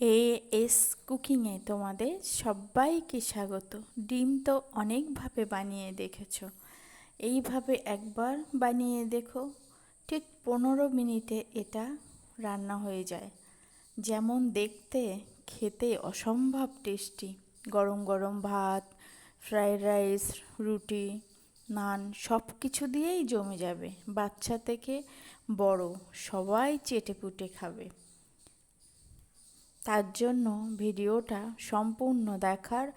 A S কুকিংয়ে তোমাদের সবাইকে স্বাগত। ডিম তো অনেকভাবে বানিয়ে দেখেছ। এইভাবে একবার বানিয়ে দেখো, ঠিক পনেরো মিনিটে এটা রান্না হয়ে যায়। যেমন দেখতে, খেতে অসম্ভব টেস্টি। গরম গরম ভাত, ফ্রায়েড রাইস, রুটি, নান সব কিছু দিয়েই জমে যাবে। বাচ্চা থেকে বড় সবাই চেটে পুটে খাবে। তার জন্য ভিডিওটা সম্পূর্ণ দেখার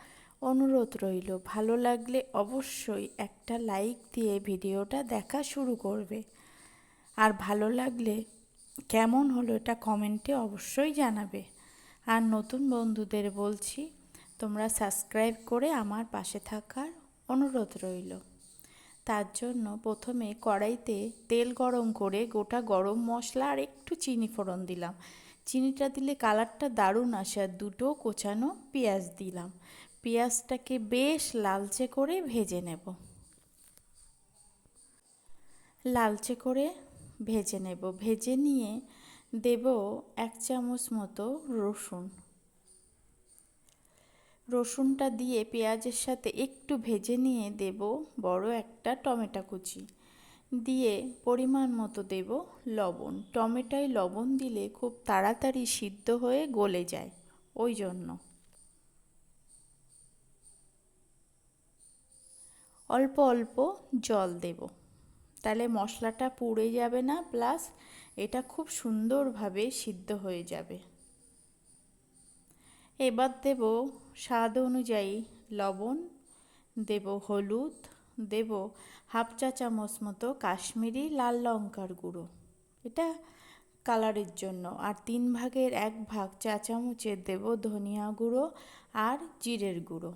অনুরোধ রইল। ভালো লাগলে অবশ্যই একটা লাইক দিয়ে ভিডিওটা দেখা শুরু করবে। আর ভালো লাগলে কেমন হলো এটা কমেন্টে অবশ্যই জানাবে। আর নতুন বন্ধুদের বলছি, তোমরা সাবস্ক্রাইব করে আমার পাশে থাকার অনুরোধ রইল। তার জন্য প্রথমে কড়াইতে তেল গরম করে গোটা গরম মশলা আর একটু চিনি ফোড়ন দিলাম। চিনিটা দিলে কালারটা দারুণ আসে আর দুটো কোচানো পেঁয়াজ দিলাম। পেঁয়াজটাকে বেশ লালচে করে ভেজে নেব। লালচে করে ভেজে নেব। ভেজে নিয়ে দেব এক চামচ মতো রসুন। রসুনটা দিয়ে পেঁয়াজের সাথে একটু ভেজে নিয়ে দেব বড় একটা টমেটো কুচি। দিয়ে পরিমাণ মতো দেব লবণ। টমেটোয় লবণ দিলে খুব তাড়াতাড়ি সিদ্ধ হয়ে গলে যায়। ওই জন্য। অল্প অল্প জল দেব। তাহলে মশলাটা পুড়ে যাবে না, প্লাস এটা খুব সুন্দরভাবে সিদ্ধ হয়ে যাবে। এবার দেব স্বাদ অনুযায়ী লবণ, দেব হলুদ দেব হাফ চা চামচ মতো কাশ্মীরি লাল লঙ্কার গুঁড়ো। এটা কালারের জন্য। আর তিন ভাগের এক ভাগ চা চামচের দেব ধনিয়া গুঁড়ো আর জিরের গুঁড়ো।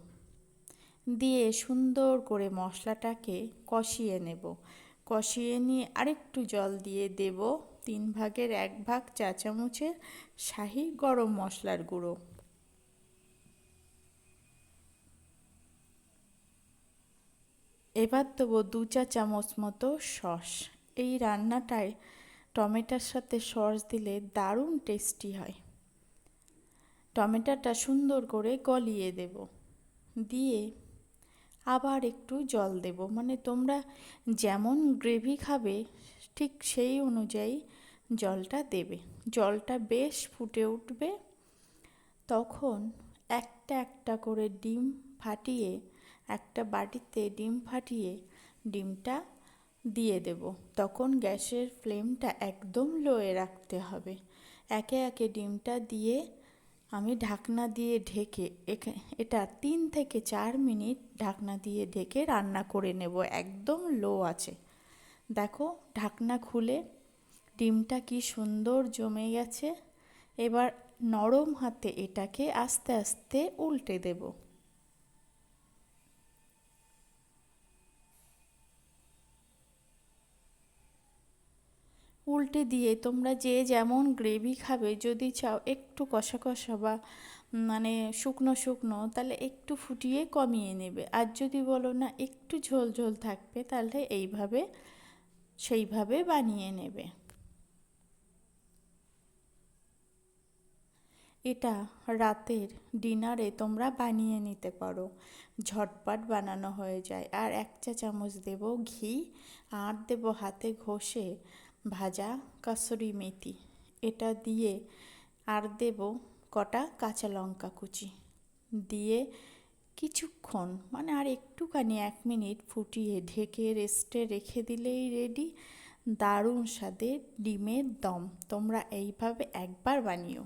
দিয়ে সুন্দর করে মশলাটাকে কষিয়ে নেব। কষিয়ে নিয়ে আরেকটু জল দিয়ে দেব। তিন ভাগের এক ভাগ চা চামচের শাহি গরম মশলার গুঁড়ো। এবার দেবো দু চা চামচ মতো সস। এই রান্নাটায় টমেটোর সাথে সস দিলে দারুণ টেস্টি হয়। টমেটোটা সুন্দর করে গলিয়ে দেব। দিয়ে আবার একটু জল দেব। মানে তোমরা যেমন গ্রেভি খাবে, ঠিক সেই অনুযায়ী জলটা দেবে। জলটা বেশ ফুটে উঠবে। তখন একটা একটা করে ডিম ফাটিয়ে একটা বাটিতে ডিম ফাটিয়ে ডিমটা দিয়ে দেব। তখন গ্যাসের ফ্লেমটা একদম লোয়ে রাখতে হবে। একে একে ডিমটা দিয়ে আমি ঢাকনা দিয়ে ঢেকে এটা তিন থেকে চার মিনিট ঢাকনা দিয়ে ঢেকে রান্না করে নেব। একদম লো আছে। দেখো, ঢাকনা খুলে ডিমটা কি সুন্দর জমে গেছে। এবার নরম হাতে এটাকে আস্তে আস্তে উল্টে দেবো। উল্টে দিয়ে তোমরা যে যেমন গ্রেভি খাবে, যদি চাও একটু কষা কষা বা মানে শুকনো শুকনো, তাহলে একটু ফুটিয়ে কমিয়ে নেবে। আর যদি বলো না একটু ঝোল ঝোল থাকবে, তাহলে এইভাবে, সেইভাবে বানিয়ে নেবে। এটা রাতের ডিনারে তোমরা বানিয়ে নিতে পারো। ঝটপট বানানো হয়ে যায়। আর এক চা চামচ দেব ঘি, আর দেব হাতে ঘষে ভাজা কাসুরি মেথি। এটা দিয়ে আর দেব কটা কাঁচা লঙ্কা কুচি। দিয়ে কিছুক্ষণ মানে আর একটুখানি এক মিনিট ফুটিয়ে ঢেকে রেস্টে রেখে দিলেই রেডি দারুণ স্বাদের ডিমের দম। তোমরা এইভাবে একবার বানিও।